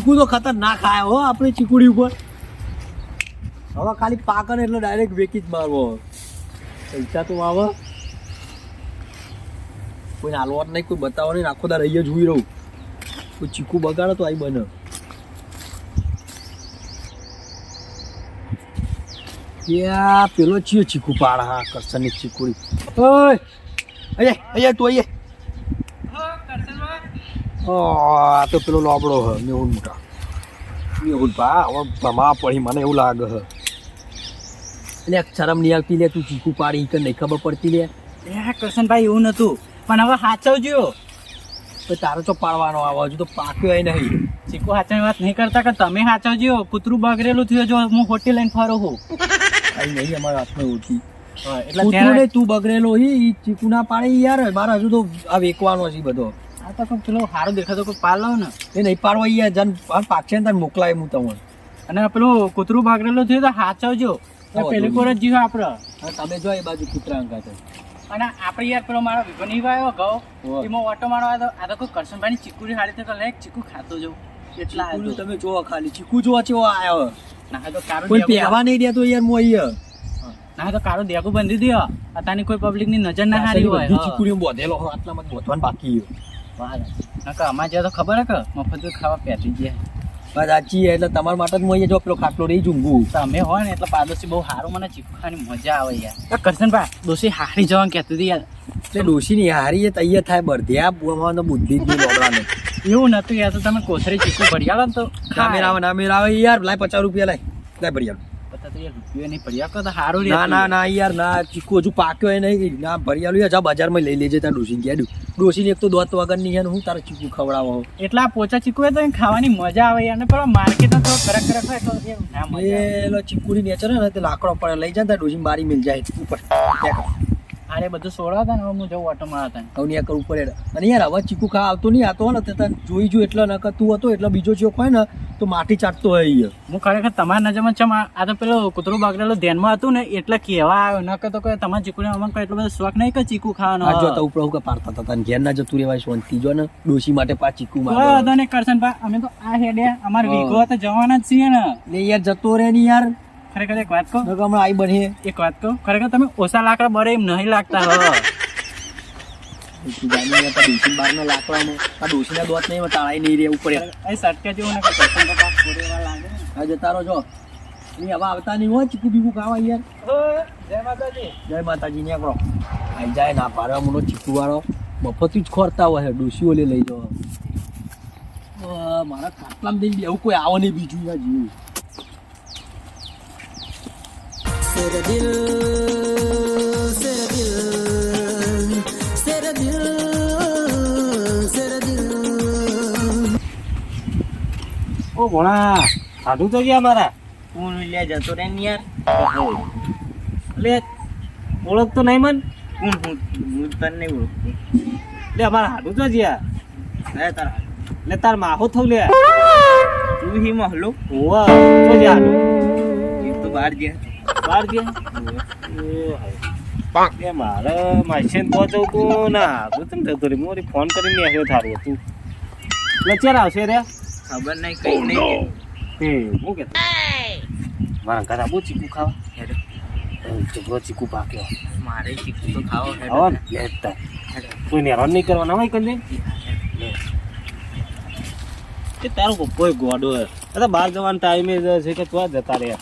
ચીકુ તો ખતરનાક આયો હો આપણી ચીકુડી ઉપર. હવે ખાલી પાકે ને એટલે ડાયરેક્ટ વેકી જ મારવો. પૈસા તો આવે કોઈ હાલવા નહીં, કોઈ બતાવો નહીં, આખો દાર અહીંયા જોઈ રહું. કોઈ ચીકુ બગાડે તો આઈ બને. પેલો ચિયો ચીકુ પાડ હા કરસનની ચીકુડી. અહીંયા અહીંયા તું, અહીંયા. આ તો પેલો લોબડો હ મેહુલ મોટા મેહુલ ભા હવે ભમા પડી મને એવું લાગે હ. એટલે શરમ નહીં આવતી લે તું ચીકુ પાડી કે નહીં ખબર પડતી લે. એ કરશનભાઈ એવું નતું પણ હવે સાચવજો તો તારો તો પાડવાનો આવે હજુ તો પાક્યો એ નહીં. ચીકુ સાચવની વાત નહીં કરતા કે તમે સાચવજો કૂતરું બગડેલું થયું જો હું હોટી લઈને ફરું છું. કઈ નહીં અમારા હાથમાં ઓછી એટલે તું બગડેલો હી ઈ ચીકુ ના પાડે યાર. મારા હજુ તો આ વેકવાનો છે બધો. આ તો કોઈ પેલો સારો દેખાતો કોઈ પાલ ને એ નહીં પાડવા યાર જન પાકશે ને તને મોકલાય હું તમને. અને પેલું કૂતરું બગડેલું થયું તો હાચવજો. પેલી કોર જ જીવ તમે જો એ બાજુ કૂતરા અંગા છે. અને આપણે યાર પેલો મારો વિભની આવ્યો ઘઉં. એમાં ઓટો મારો આવ્યો તો આ તો કોઈ કરશનભાઈ ની ચીકુરી હાડી તો લે ચીકુ ખાતો જવું એટલા તમે જોવો ખાલી ચીકુ જોવા ચેવો આયો. ના તો કારો કોઈ પહેવા નહીં દેતો યાર હું અહીંયા. ના તો કારો દેખું બંધી દો અત્યારની કોઈ પબ્લિકની નજર ના હારી હોય. ચીકુડીઓ બોધેલો આટલા મત બોધવાનું બાકી છે. નકર અમારે જ્યાં તો ખબર હે કે મફત ખાવા પહેરી ગયા બસ સાચી એટલે તમારા માટે જ જો પેલો ખાટલો રહી જુંગું તમે હોય ને એટલે પાડોશી બહુ સારું મને ચીકુ મજા આવે યાર. કરશનભાઈ ડોસી હારી જવાનું કહેતી હતી યાર. એટલે ડોશીની હારી એ તૈયાર થાય બુવામાં બુદ્ધિ જ નહીં એવું નતું યાર તો તમે કોથરી ચીકુ ભરી આવો ને તો. નામેર આવે નામેર આવે યાર લાય પચાસ રૂપિયા લાય. લાય ભરી આવ. બધા ના ના ના યાર ના ચીકુ હજુ પાક્યો એ નહીં. ના ભરિયાલું જા બજારમાં લઈ લેજે ત્યાં ડોસી ગયા ડોશીને એક તો દોત વગરની છે હું તારે ચીકુ ખવડાવો એટલા પોચા ચીકુ હોય તો ખાવાની મજા આવે અને પણ પેલો માર્કેટમાં થોડો કરક કરક હોય તો એ ના મજા. એ ચીકુની નેચર ને તે લાકડો પડે લઈ જાય ને ત્યાં બારી મિલ જાય ઉપર અરે બધું સોડાવતા ને હવે હું જવું ઓટો મારતા હવે ન્યા કરવું પડે. અને યાર હવે ચીકુ ખા આવતો નહીં આવતો ને તે તને જોઈ જો એટલે નકર તું હતો એટલે બીજો ચોક હોય ને તો માટી ચાટતો હોય અહીંયા. હું ખરેખર તમારા નજરમાં છે આ તો પેલો કૂતરો બગડેલો ધ્યાનમાં હતું ને એટલે કહેવા આવ્યો. ન તો કે તમારા ચીકુને અમને એટલો બધો શોખ નહીં કે ચીકુ ખાવાનો. જો તો ઉપર હું કે પાડતા હતા તને ઘેર ના જતું રહેવાય શાંતિ જો ને ડોશી માટે પા ચીકુ મારે વાંધો નહીં કરશનભાઈ અમે તો આ હેડે અમારે. વીઘો તો જવાના જ છીએ ને. ને યાર જતો રહે ને યાર. ખરેખર એક વાત કહું? તો હમણાં આઈ બની એક વાત કહું? ખરેખર તમે ઓછા લાકડા બરે એમ નહીં લાગતા હો. ડોશી બારના લાકડામાં આ ડોશીના દોત નહીં તાળાઈ નહીં રહે ઉપર. અહીં સટકે જેવું ને લાગે. જતા રહો જો. એ હવે આવતા નહીં હોય ચીકુ બીકુ ખાવા યાર. જય માતાજી. જય માતાજી ને આપણો આઈ જાય ના પાડવા મોટો ચીકુ વાળો મફતી જ ખોરતા હોય ડોસીઓ ડોશીઓ લઈ જવા. મારા ખાટલામાં દઈને એવું કોઈ આવો નહીં બીજું ના જીવ. तेरा दिल तेरा दिल तेरा दिल तेरा दिल ઓ ભણા સાધુ તો ગયા મારા હું લે જતો રે ને યાર એટલે ઓળખતો નહીં મન હું હું હું તને નહીં ઓળખું એટલે અમારા હાડું તો ગયા અરે તારા એટલે તાર માહો થયું લે તું હી મહલો ઓવા તો ગયા હાડું એ તો બહાર ગયા બહાર ગયા મારે માસીને તો જવું તું ના. હાડું તને જતો રે મોરી ફોન કરીને આવ્યો થારું હતું. એટલે ચાર આવશે રે? ખબર નહીં કઈ નહીં એ હું કે? મારા ઘરે બહુ ચીકુ ખાવા? ચીકુ ચીકુ પાક્યો. મારે ચીકુ તો ખાવો છે હવે ને લે તાર. કોઈ નેરાન નહીં કરવાના હોય કંઈ કે તારો પપ્પો ગોડો હે. અરે બહાર જવાનો ટાઈમે છે કે તું જતા રહે.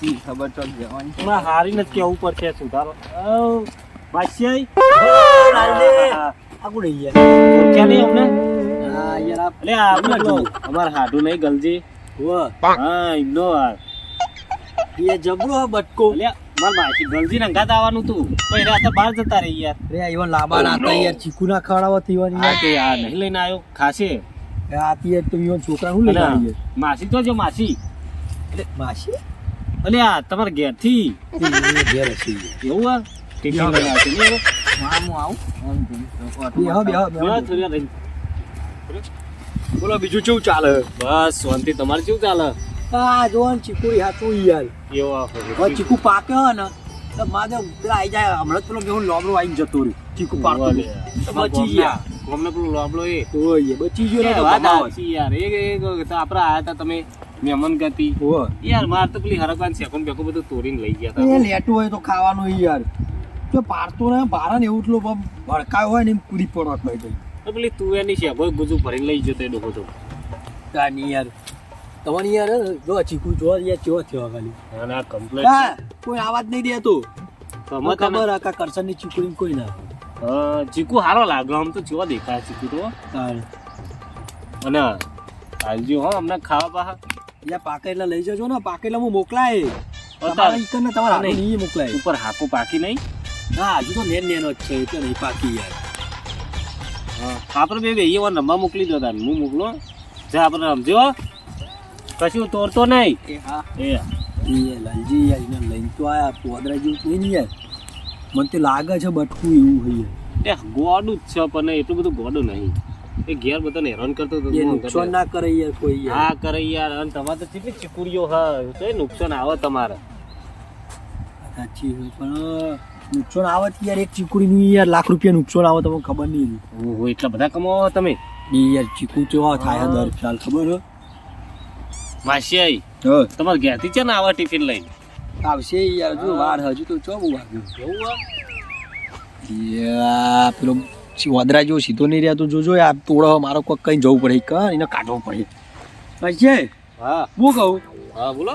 સી ખબર તો જવાની હમણાં હારી નથી કેવું પડશે સુધારો. ઓ વાસ્યાઈ. આગળ રહી યાર ક્યાં નહીં અમને? હા યાર એટલે આ આપણે અમાર હાડું નહીં ગલજી. હા એમનો આ એ જબરો બટકો. લે માર માસી ગલજી ને અંગાત આવવાનું તું. પણ રાતે આ તો બહાર જતા રહી યાર. રે આ એવા લાંબા નાતા યાર ચીકુ ના ખવડાવવા થીવાની આ કે આ નહીં લઈને આવ્યો ખાશે. આ તી તો ઈવન છોકરા હું લઈને આવી માસી તો જો માસી. માસી? આ તમારા ઘેરથી? ઘેર એવું આ? હા હું આવું. બોલો બીજું કેવું ચાલે? બસ શાંતિ. તમારે કેવું ચાલે? આ જો ને ચીકુ હાચું યાર એવો ચીકુ પાકે હે ને તો માધવ પેલા આઈ જાય. હમણાં પેલો મેહુલ લોબડો આઈને જતો રહ્યો. ચીકુ પાડતો. બચી ગયા. ગોમને પેલો લોબલો એ. ઓય બચી ગયો ને વાત યાર. એ આપણે આયા હતા તમે. મહેમાન ગતિ. યાર માર તો પેલી હરકવાન સેકન્ડ બેકો બધું તોડીને લઈ ગયા હતા. લેટું હોય તો ખાવાનું યાર. તો પાડતો ને ભારા ને એવું એટલું ભડકાયો હોય ને એમ પડવા તો પેલી છે ભાઈ ગુજુ ભરીને લઈ જતો એ લોકો તો. યાર. તમારી યાર જો ચીકુ જો યાર ચેવો થયો ખાલી. આ કમ્પ્લેટ કોઈ આવાજ નહીં દેતો. મને ખબર આ કરશનની ચીકુ કોઈ ના. ચીકુ હારો લાગે આમ તો ચેવો દેખાય ચીકુ તો. અને હાલજો હો અમને ખાવા પાહા યા પાકે એટલે લઈ જજો ને પાકે એટલે હું મોકલાય. તમારા ઈકન ને તમારા હાથે નહીં. મોકલાય. ઉપર હાકો પાકી નહીં? હા હજુ તો નેન નેનો જ છે એટલે નહીં પાકી યાર. આપણે બે એ રમવા મોકલી દો તાર હું મોકલો જા આપણે સમજ્યો કશું તોડતો નહીં. એ હા. એ. એ લાલજી યાર એને લઈને તો આયા પોદરા જેવું કોઈ નહીં યાર. મને તો લાગે છે બટકું એવું હોય એ ગોડું જ છે પણ એટલું બધું ગોડું નહીં. એ ઘેર બધાને હેરાન કરતો હતો નુકસાન ના કરે યાર કોઈ યાર. હા કરે યાર. અને તમારે તો કેટલી ચીકુડીઓ હા તો નુકસાન આવે તમારે? સાચી પણ નુકસાન આવે યાર એક ચીકુડી નું યાર લાખ રૂપિયા નુકસાન આવે તમને ખબર નહીં. ઓહો એટલા બધા કમાવો તમે? એ યાર ચીકુ કેવા થાય દર ખ્યાલ ખબર માસી હા. તમારે ઘેરથી છે ને આવા ટિફિન લઈને? આવશે યાર જો વાર હજુ તો ચો બહુ વાગ્યું? પેલો વાદરા જેવો સીધો નહીં રહ્યા. તો જોજો આ તોડો મારો કોઈ કઈ જવું પડે કર એને કાઢવો પડે. છે હા હું. કહું? હા બોલો.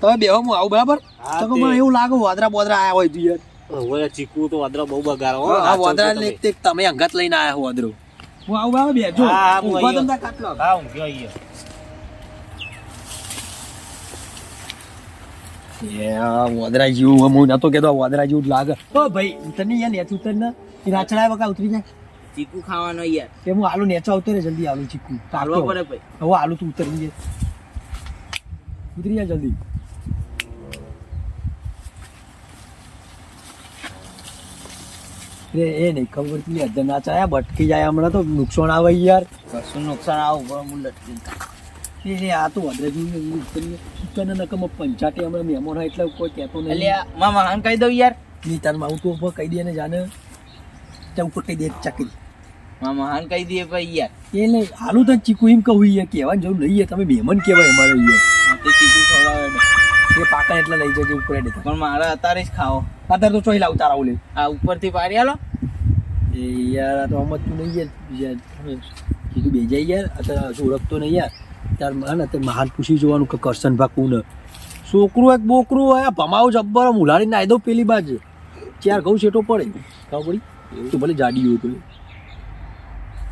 તમે બેહો હું આવું બરાબર? તો મને એવું લાગે વાદરા બોદરા આયા હોય તું યાર. હવે ચીકુ તો વાદરા બહુ બગાડો હો. આ વાદરા તમે. ને એક તમે અંગાત લઈને આયા હો વાદરો હું આવું બરાબર બેજો હા, હા, અહીંયા. તમને કાટલો. હા હું ગયો અહીંયા. વાદરા જેવું હું નતો કેતો વાદરા જેવું લાગે. ઓ ભાઈ નહીં યાર નેચ ઉતર ને રાચડા વખા ઉતરી જાય. ચીકુ ખાવાનો યાર. કે હું આલુ નેચા ઉતરે જલ્દી આલુ ચીકુ. હાલવા પડે ભાઈ. હવે આલુ તું ઉતરી જાય. ઉતરી જાય જલ્દી. રે એ નહીં ખબર પડતી અધર ના ચાયા ભટકી જાય હમણાં તો નુકસાન આવે યાર. કશું નુકસાન આવું પણ હું લટકી એ આ તો જેવું ઉતરી નકમ પંચાટે હમણાં મહેમાન હોય એટલે કોઈ કહેતો નહીં. અલ્યા મામા હાન કહી દઉં યાર. નીતાનમાં તો ઉપર કહી દે ને જાને. ત્યાં ઉપર કહી દે ચકરી મામા હાન કહી દે ભાઈ યાર. એ હાલું તો ચીકુ એમ કહું યાર કહેવાની જરૂર નહીં તમે મહેમાન કહેવાય અમારે યાર. ચીકુ ખવડાવે એ પાકા એટલે લઈ જજે ઉપર દેતા પણ મારા અત્યારે જ ખાવો. અત્યારે તો ચોઈ લાવ તારા ઓલે આ ઉપરથી પાડી આલો. એ યાર આ તો સમજતું નહીં યાર. યાર કીધું બે જાય યાર અત્યારે ઓળખતો નહીં યાર. ત્યાર હા ને અત્યારે મહાન પૂછી જોવાનું કે કરશન ભા કોણ છોકરું એક બોકરું હોય ભમાવું જબ્બર ઉલાડી નાઈ દો પેલી બાજુ. ચાર ઘઉં છેટો પડે. ખબર પડી? તો ભલે જાડી હોય તો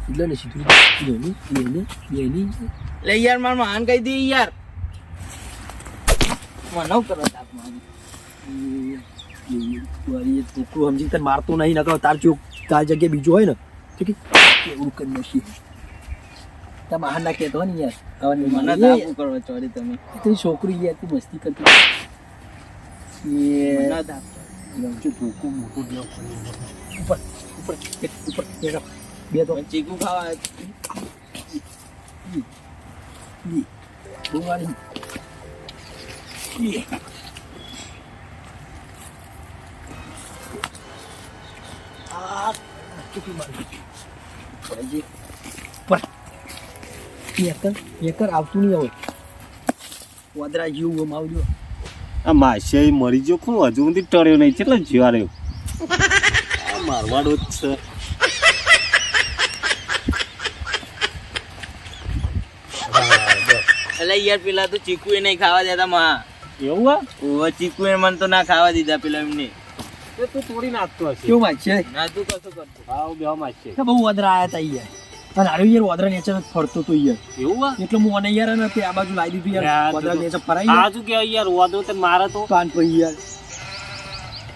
એટલે ને સીધું બેની બેની લે યાર, માર માન કહી દઈએ યાર. મને કરો તાપ મારી. છોકરું સમજી તને મારતું નહીં, નકર તાર ચોક તાર જગ્યાએ બીજું હોય ને. એવું કરી નાખીએ. તાર મહાન ના કહેતો ને યાર હવે નહીં મને મારે. તાપ કરો ચોરી તમે એ તારી છોકરી યાર તું મસ્તી કરતી એ મને તાપ લંચો ધોકો મોટો દેવો પડ્યો. ઉપર ઉપર એક ઉપર એક આપ. બે તો પણ ચીકુ ખાવા બી. બહુ વાળી. બી. આ ચૂકી મારી. પડી. એકર એકર આવતું નહીં હોય. વાદરા જીવ આવજો. આ માસે મરી ગયો. કોણ હજુ સુધી ટળ્યો નહીં? કેટલો જીવા રહ્યો મારવાડો જ છે. એટલે યાર પેલા તો ચીકુ એ નહીં ખાવા દેતા માં. એવું આ? ઓવે ચીકુ એ મને તો ના ખાવા દીધા પેલા એમને. તો તું તોડી નાખતો હશે. કેવું વાત છે ના તું કશું કરતો. હા બે માસી. કે બહુ વધરા આયા તા યાર અને હારું યાર વાદરા નેચર ફરતો તો યાર. એવું એટલે હું અને યાર ને આ બાજુ લાવી દીધું યાર. વાદરા નેચર ફરાઈ આ શું કે યાર? વાદો તે મારે તો. કાન પછી યાર.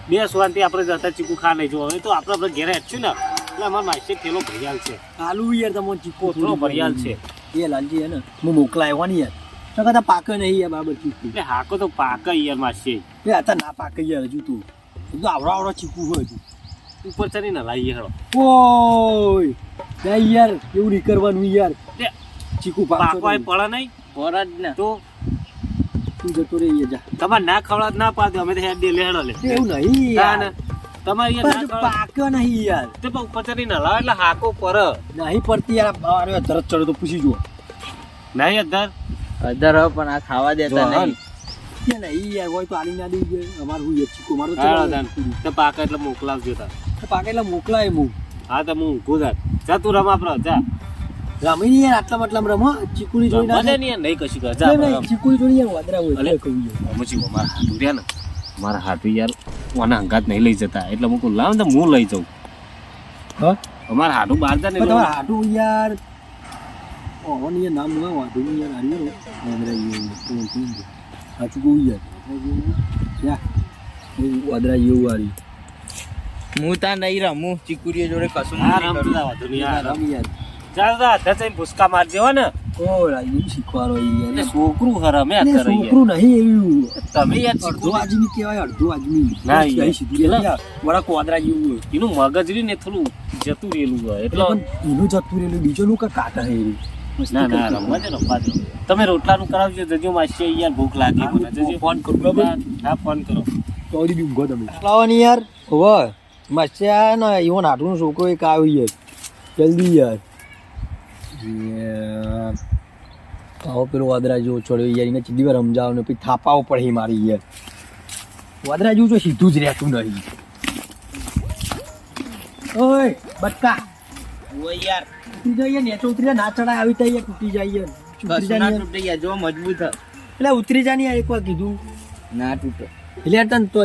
બે સ્વાંતિ આપણે જતા ચીકુ ખા નહીં જો હવે તો આપણે આપણે ઘેરે છું ને. એટલે અમારા માસી થેલો ભરિયાલ છે. આલુ યાર તમને ચીકુ થોડો ભરિયાલ છે. એ લાલજી હે ને હું મોકલાવ્યો ને યાર. તો કદા પાકે નહીં યાર બાબત ચીકુ. એટલે હાકો તો પાક યાર માસી. એ હતા ના પાકે યાર હજુ તું. હજુ તો આવડો આવડો ચીકુ હોય હજુ. ઉપર ચડીને લાવીએ હેડો. ઓય જાય યાર એવું નહીં કરવાનું યાર. ચીકુ પાકો પાકો એ પડે નહીં. પડે જ ને. તો તું જતો રહે જા. તમારે ના ખવડાવ ના પાડો અમે તો હેડ દે લેડો લે. એવું નહીં યાર. તમારે યાર પાક્યો નહીં યાર. તે પણ ઉપર ચડીને લાવ એટલે હાકો પર. નહીં પડતી યાર અરે તરત ચડો તો પૂછી જુઓ. નહીં અધર અધર પણ આ ખાવા દેતા નહીં. કે નહીં યાર હોય તો આલી ના દઈ અમાર ચીકો મારો. તો પાકા એટલે મોકલાવજો તાર. પાકે એટલે મોકલાય હું હા તો હું ઊંઘું જા તું રમા પ્ર જા. રમી નહીં યાર આટલા મતલબ રમો. ચીકુડી જોઈ ના મને નહીં નહીં કશું કર. જા નહીં, નહીં, જોઈ યાર વાદરા હોય એટલે કહું યાર. મારા હાથું રહ્યા ને? મારા હાથું યાર ઓના હંગાત નહીં લઈ જતા. એટલે હું કહું લાવ તો હું લઈ જાઉં. હા? અમારા હાથું બહાર જા ને હાટું યાર ઓહો ની યાર નામ ના વાંધો નહીં યાર હારી વાદરા કહું. સાચું કહું યાર. યા વાદરા જેવું હારી હું તા નહીં રમું ચીકુડીઓ જોડે કશું હા રમતા વાંધો નહીં રમ. યાર ચાલ જા હાથે જઈને ભૂસકા મારજે હો ને. ઓળા રાજી શીખવાડો યાર. એટલે છોકરું હરમે કરે છોકરું નહીં એવું તમે યાર અડધો આદમી કહેવાય અડધો આદમી ના, યાર. સીધું યાર, વાદરા જેવું એનું મગજ રહ્યું ને થોડું જતું રહેલું હોય. એટલે એનું જતું રહેલું બીજોનું કા કાકા હે ના ના રમવા દે રમવા દે. તમે રોટલાનું કરાવજો જજો માસી યાર ભૂખ લાગી. મને જજો. ફોન કરું ના હા ફોન કરો. તો હજી બી ઊંઘો તમે લાવવાની યાર. હોવે. મસ્યા ને ઈવન હાટુનો છોકરો એક આવ્યો યાર જલ્દી યાર. આવો પેલો વાદરા જેવો છોડ્યો યાર એને ચીડી વાર સમજાવો ને પછી થાપાવો પડે મારી યાર. વાદરા જેવું તો સીધું જ રહેતું નહીં. ઓય બટકા ઓય યાર. તૂટી જાય તો ઉતરી જાય ના ચડાય આવી યાર તૂટી જાય જાય ના યાર. તૂટે યાર જો મજબૂત. એટલે ઉતરી જાય ને યાર એકવાર કીધું. ના તૂટે. એટલે તને તો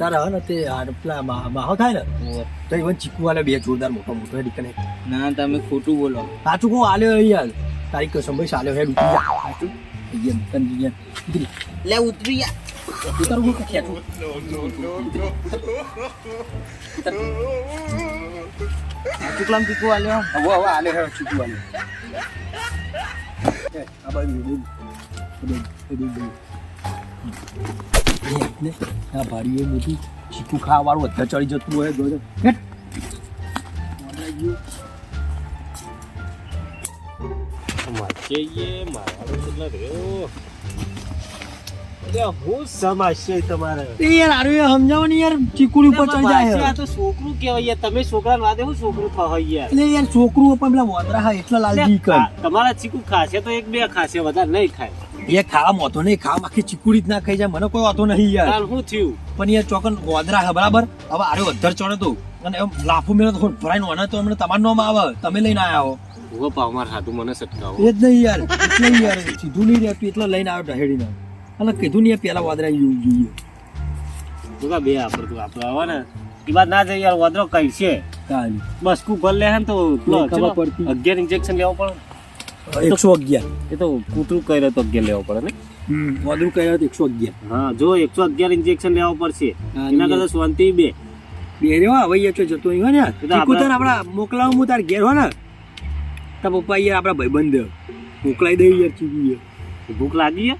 તારા હે ને તે પેલા માહો થાય ને. તો એ ચીકુ વાળા બે જોરદાર મોટો મોટો કને ના તમે ખોટું બોલો. સાચું કહું આલ્યો યાર. તારી કસમ ભાઈ સાલ્યો હે ઉતરી જા. સાચું? યમ તન યમ ઉતરી લે ઉતરી યાર ઉતારું હું ખેંચું ચૂકલામ ચીકુ આલ્યો? હવે હવે આલ્યો હેડ ચીકુ આલ્યો આ બાજુ આ એ મોટી ચીકુ ખાવા વાળું બધા ચડી જતું હોય ગયું માસીએ મારવાનો કેટલો રહ્યો. હું સમાશે તમારે? યાર આરું એ સમજાવો યાર ચીકુડી ઉપર ચડી જાય આ તો છોકરું કહેવાય યાર. તમે છોકરા વાદે હું છોકરું થવાય યાર? એટલે યાર છોકરું પણ પેલા વાંદરા હા એટલા લાલજી કર. તમારા ચીકુ ખાશે તો એક બે ખાશે વધારે નહીં ખાય. એ ખાવા મોતો નહીં ખાવા આખી ચીકુડી જ ના ખાઈ જાય. મને કોઈ વાતો નહીં યાર. શું થયું. પણ યાર ચોકન વાંદરા હા બરાબર? હવે આરે અધર ચડે તો. અને એમ લાફો મેળો તો ભરાઈને વાના તો અમને તમાર નામ આવે. તમે લઈને આયા હો. ઊભો પાવ માર હાથું મને સટકાવો એ જ નહીં યાર એટલે યાર. સીધું નહીં રહેતું એટલે લઈને આવ્યો ઢહેડીને અને કીધું નહીં પેલા વાંદરા યુ જોઈએ જોકા બે આપડતું આપણે આવે ને? એ વાત ના જાય યાર વાદરો કઈ છે બસ કુ ભલે હે તો ખબર પડતી. અગિયાર ઇન્જેક્શન લેવો પડે. એકસો અગિયાર. એ તો કૂતરું કર્યો તો અગિયાર લેવો પડે ને? વાંદરું તો એકસો અગિયાર. હા જો એકસો અગિયાર ઇન્જેક્શન લેવા પડશે. એના. કરતા શાંતિ બે. બે રેવા હવે જો જતો હોય ને. કૂતર આપણા- મોકલાવું હું તાર ઘેર હો ને. તાર પપ્પા યાર આપણા ભાઈબંધ મોકલાઈ દઈ યાર ચીકુ ભૂખ લાગી?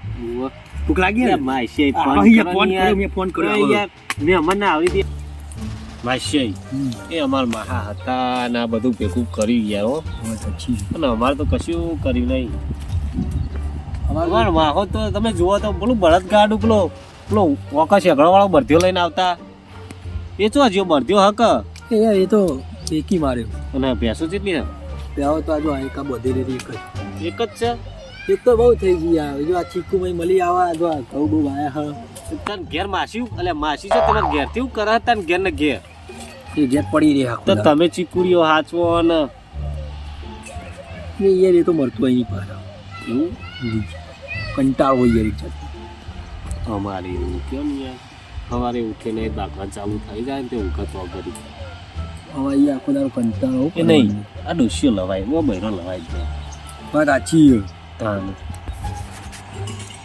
ભૂખ લાગી ફોન કર્યો ફોન યાર. મેં કર્યો, અમને આવડી દે હમ. એ અમારા મહા હતા ને આ બધું ભેગું કર્યું યાર હો. અને અમારે તો કશું કર્યું નહીં. અમારો માહો તો તમે જુઓ તો પેલું બળદ ગાડું પેલો પેલો વોકા શેગડો વાળો બરધ્યો લઈને આવતા. એ ચો હજી બરધ્યો હક? એ એ તો એકી માર્યો. અને ભેંસો જેટલી હે? ત્યાં તો આજુ આયકા બધી એક જ. એક જ છે? એક તો બહુ થઈ ગયા યાર. જો આ ચીકુ ભાઈ મળી આવા જો આ ઘઉં બહુ વાયા હ. તન ઘેર માસી એટલે માસી છે તમારે ઘેરથી કરે તન ઘેર ને ઘેર? એ ઘેર પડી રહ્યા તો તમે ચીકુરીઓ હાચવો ને યાર એ તો મરતું અહીં પર એવું? કંટાળો હોય યાર છે અમારે એવું કેમ યાર? સવારે ઉઠીને દાખલા ચાલુ થઈ જાય ને તે ઊંઘ તો કરી હવે ઈ આખો દારો કંટાળો એ નહીં આ ડોસીઓ લવાય ઓ બહેરો લવાય જ નહીં. વાત સાચી છે. તાન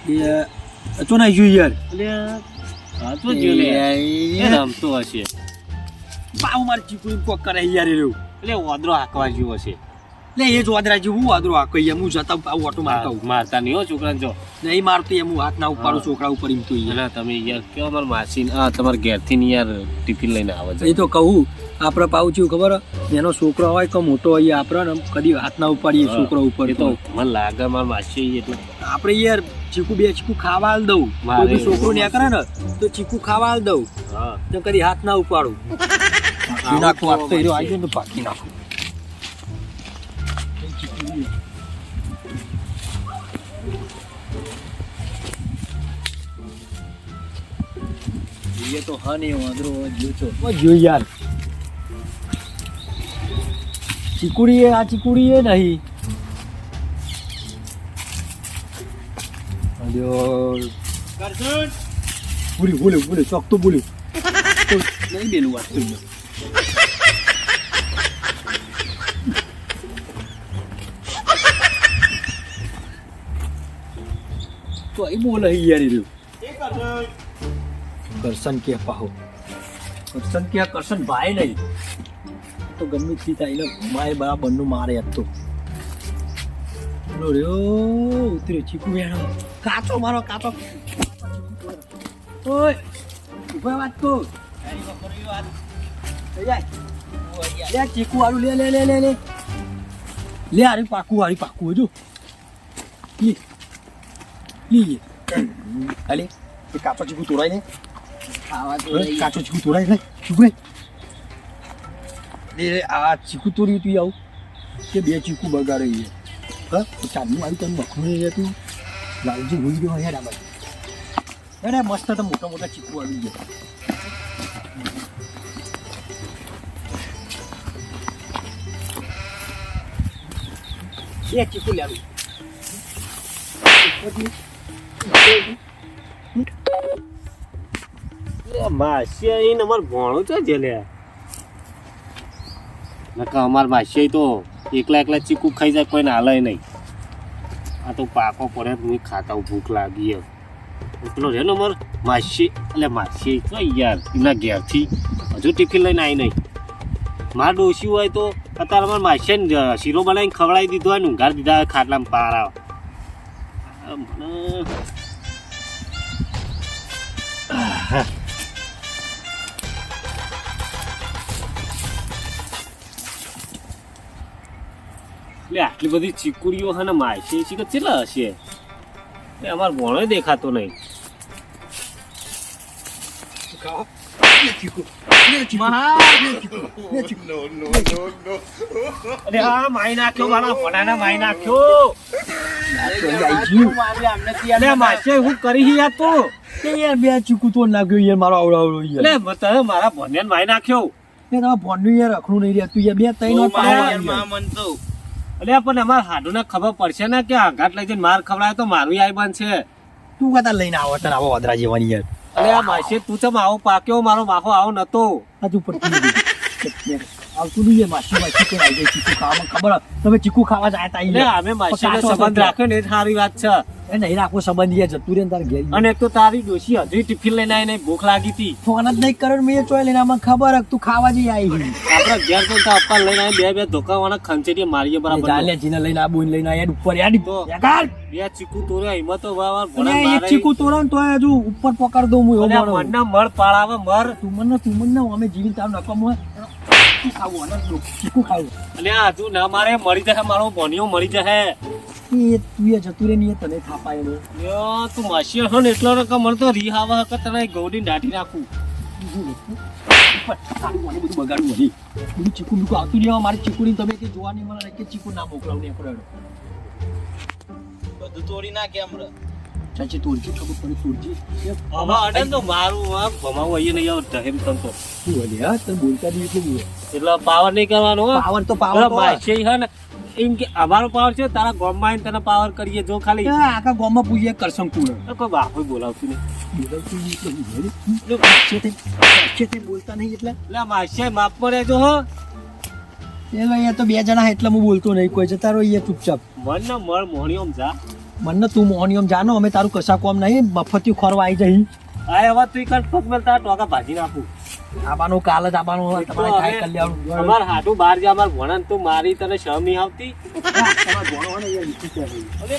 એ અચો ના જોઈ યાર એટલે હાચવો જ જો લે. એ રમતો હશે. બાવ માર ચીકુ કોક કરે યાર એ એટલે વાદરો હાંકવા જેવો હશે. લે એ જ વાદરા જેવું વાદરો આ કઈ હું જતા આવું ઓટો મારતા. મારતા નહીં હો છોકરાને જો. નહીં મારતો એમ હું હાથ ના ઉપાડું હા. છોકરા ઉપર એમ તો યાર તમે યાર કેવો અમારા માસી આ તમારા ઘેરથી યાર ટિફિન લઈને આવે એ તો કહું આપણે પાવું છું ખબર? એનો છોકરો હોય કે મોટો હોય આપણે કદી હાથ ના ઉપાડીએ છોકરો ઉપર તો મને લાગે મારા માસી એટલે આપણે યાર ચીકુ બે ચીકુ ખાવા દઉં. કોઈ બી છોકરો એવું ને કરે ને તો ચીકુ ખાવા દઉં. તો કદી હાથ ના ઉપાડું. નાખું આ તો હીરો આવી ને તો નાખું. તો હા નહીં વાંદરો જો યાર. ચીકુડી આ ચીકુડી એ નહીં બોલ્યું બોલ્યું બોલ્યું, ચોક તો બોલ્યું. નહીં બેનું વાત કરી તો એ બોલે યાર રહ્યું. કરશન કે પાહો. કરશન કે કરશન ભાઈ નહીં. તો ગમે થી થાય. એટલે ભાઈ બરાબરનું મારે હતો રહ્યો ઉતર્યો ચીકુ વેણો. કાચો મારો કાચો. ઓય ઊભા વાત કો લે ચીકુ વાળું લે લે લે લે લે. લે હારી પાકું હારી પાકું હજુ. લે લે અલે કાચો ચીકુ તોડાય ને. કાચો ચીકુ તોડાય લે ચીકુ લે લે આ ચીકુ તોડ્યું તું આવું? કે બે ચીકુ બગાડ્યું હા? ચાંદનું આવ્યું તમે મખણું રહેતું? લાલજી ભૂલી ગયો હેડ આ બાજુ. અરે મસ્ત તો મોટા મોટા ચીકુ આવી ગયા. એક ચીકુ લેવું માસી અમારે ભણું છે જે લે નકા અમાર ભાષ્ય તો એકલા એકલા ચીકુ ખાઈ જાય, કોઈને હાલે નહીં. આ તો પાકો પડે, હું ખાતા ભૂખ લાગી એટલો રહે ને અમાર માસી, એટલે માસી તો યાર એના ઘેરથી હજુ ટિફિન લઈને આવી નહીં. માર ડોસી હોય તો અત્યારે અમારે માસીએ ને શીરો બનાવીને ખવડાવી દીધો હોય ને ઊંઘાર દીધા ખાટલામાં પારા મને એટલે આટલી બધી ચીકુડીઓ હે ને માસી છે કે કેટલા હશે? એ અમાર ભણો દેખાતો નહીં. અરે નાખ્યો મારા ભણાને માઈ નાખ્યો. અરે હું કરી હી યાર તું યાર બે ચીકુ તો નાખ્યો યાર મારો નાખ્યો. ફોનનું યાર અખણું નહીં રહેતું યાર બે ત્રણ મન પાડવા અરે પણ અમારા હાડુને ખબર પડશે ને કે આઘાત લઈ જઈને માર ખવડાય તો મારું આઈ બનશે. તું કદાચ લઈને આવો તને આવો વધરા જેવાની યાર. અરે આ માસી તું ચમ આવો પાક્યો મારો માખો આવો નતો. હજુ નથી. આવતું નહીં માસી માસી કોઈ આવી જાય ચીકુ ખાવામાં ખબર તમે ચીકુ ખાવા જાય તા એટલે અમે માસીનો સંબંધ રાખ્યો ને એ સારી વાત છે. એ નહીં રાખવો સંબંધ યાર જતું રહે તારે ઘેર. અને એક તો તારી ડોશી હજુ ટિફિન લઈને આવીને ભૂખ લાગી હતી. ફોન જ નહીં કર્યો મેં ચોય લઈને આમાં ખબર તું ખાવા જઈ આવી. આપડે ઘેર તો અપ્પા લઈને આવી બે બે ધોકા વાળા ખંચેટી મારીએ બરાબર. ચાલે જીને લઈને આ બોઈને લઈને આયા ઉપર. યાર યાર બે ચીકુ તોરે એમાં તો ભણા એક ચીકુ હજુ ઉપર પકડ દઉં હું એવો મળ પાળાવે મર. તું મને તું મને અમે જીવીને તારું નકમ હોય ખાવું ચીકુ ખાવું અને આ ના મારે મરી જશે મારો ભણિયો મરી જશે. એ તું એ જતું રે નહીં તને થાપાય ને. યો, તું માસી હો ને એટલો રકમ મને તો રી હકે તને ગૌડી દાઢી નાખું. મને ચીકુ બીકુ આવતું નહીં આવે. મારી તમે કે જોવા નહીં મળે કે ચીકુ ના મોકલાવું બધું તોડી નાખે હમણાં. ચાચી તુરજી ખબર પડી તુરજી તો મારું આ ભમાવું નહીં આવત તન તો શું હલે હા તમે બોલતા નહીં એટલું બોલે એટલે પાવર નહીં કરવાનો પાવર તો પાવર તો. હે ને એમ કે અમારો પાવર છે તારા ગામમાં આવીને તને પાવર કરીએ જો ખાલી. આખા ગામમાં પૂછીએ કરસમ કુળ તો. કોઈ બાપુ બોલાવતું નહીં. બોલાવતું નહીં બોલતા નહીં એટલે? એટલે આ માપ માપમાં રહેજો હો. એ તો બે જણા એટલે હું બોલતો નહીં. કોઈ જતા રહો ચૂપચાપ. મન ને મળ મોહણી જા. મને તું મોહનિયમ જાનો અમે તારું કશા કોમ નહીં મફતિયું ખોરવા આવી જઈ. આ હવે તું કર પગ મેલ તારા ટોકા ભાજી નાખું. આબાનું કાલ જ આબાનું તમારે થાય કલ્યાણ અમાર હાટું બહાર જા અમાર ભણન તો મારી તને શરમ નહીં આવતી? તમાર ભણો હોય ને અહીંયા નીચે ત્યાં અરે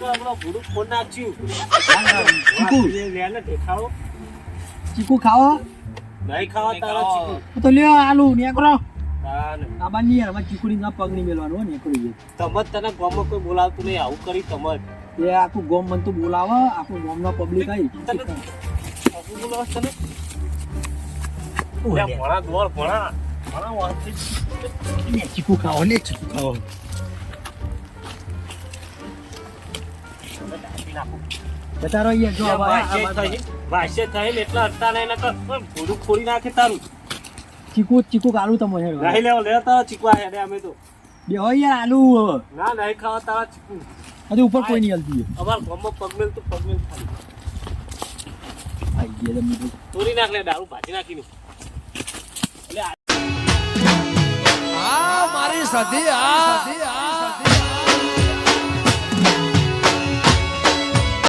તો આપણો ભૂડું ફોન નાખ્યું ચીકુ ખાવો? નહીં ખાવા તારા ચીકુ. તો લ્યો આલુ નીકળો. તાને. આ બાર અમારે ચીકુડી ના પગ નહીં મેળવાનો હોય ને એકલું એ. તમજ તને ગામમાં કોઈ બોલાવતું નહીં આવું કરી તમજ એ આખું ગોમ મન તો બોલાવે આખું ગોમ નો પબ્લિક આવી તને બોલાવે તને. ભણા ભણા. ભણા વાંચી. ચીકુ ખાઓ ને ચીકુ તમે. જતા રહો યાર જો લે, આ બા- આ વાસ્ય બા- થઈ- વાસ્ય થઈને એટલા અડતા નહીં નકર નાખે તારું. ચીકુ ચીકુ આલુ તમે નહીં લેવો લે તારા ચીકવા હેડે અમે તો. બે હોય યાર આલુ ના નહીં ખાવા તારા ચીકુ. હજુ ઉપર કોઈ નહીં હલતી અમાર ગામમાં પગમેલ તો પગમેલ ખાલી. આઈ ગયા તમે તોરી નાખ લે દારૂ ભાજી નાખી એટલે આ આ મારી સધી આ